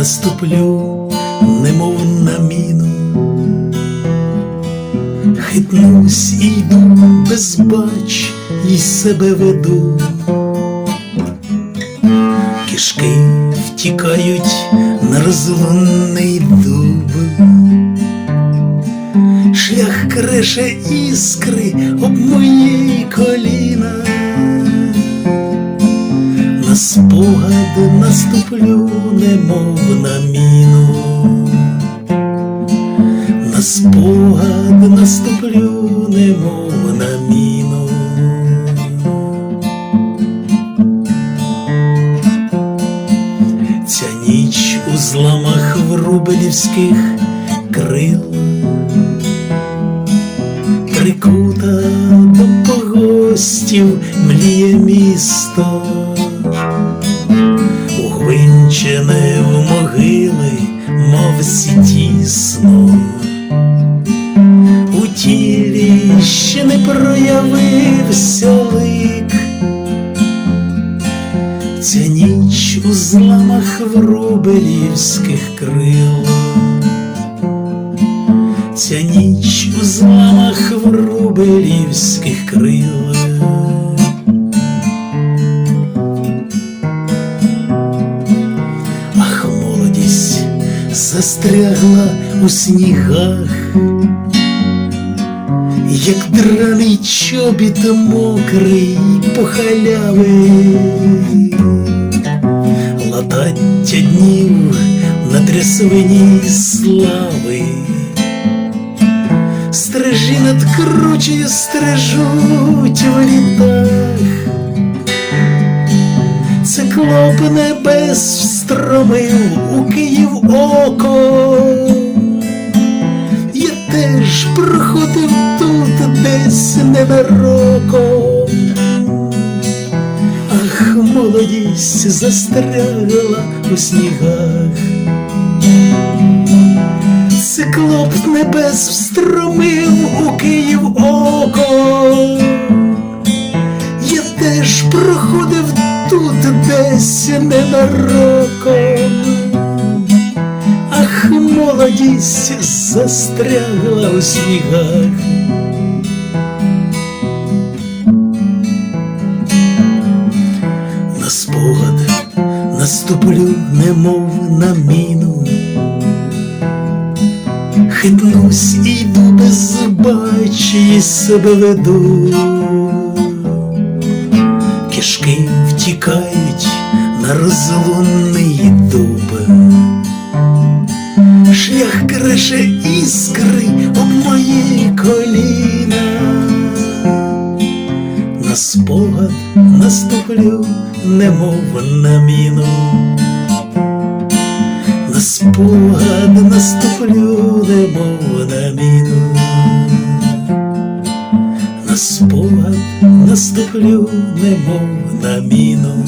наступлю, немов на міну, хитнусь і йду безбач, і себе веду. Кишки втікають на розлунний дуб, шлях креше іскри об мої коліна спогад наступлю, немов на міну, на спогад наступлю, немов на міну. Ця ніч у зламах врубелівських крил. Трикута до погостів мліє місто, мов тісно, у тілі ще не проявився лик, ця ніч у зламах врубелівських крил. Ця ніч у зламах врубелівських крил. Застрягла у снігах, як драний чобіт мокрий по халяви, латаття днів на трясовині слави. Стрижі над кручею стрижуть в літах, Циклоп небес встромив у Київ десь ненароком. Ах, молодість застрягла у снігах. Циклоп небес встромив у Київ око. Я теж проходив тут десь ненароком. Ах, молодість застрягла у снігах. Наступлю, немов на міну. Хитнусь і йду без бачі себе веду. Кишки втікають на розлунний дуб. Шлях креше іскри об мої коліна. На спогад наступлю, немов на міну на спогад наступлю, немов на міну, на спогад наступлю, немов на міну.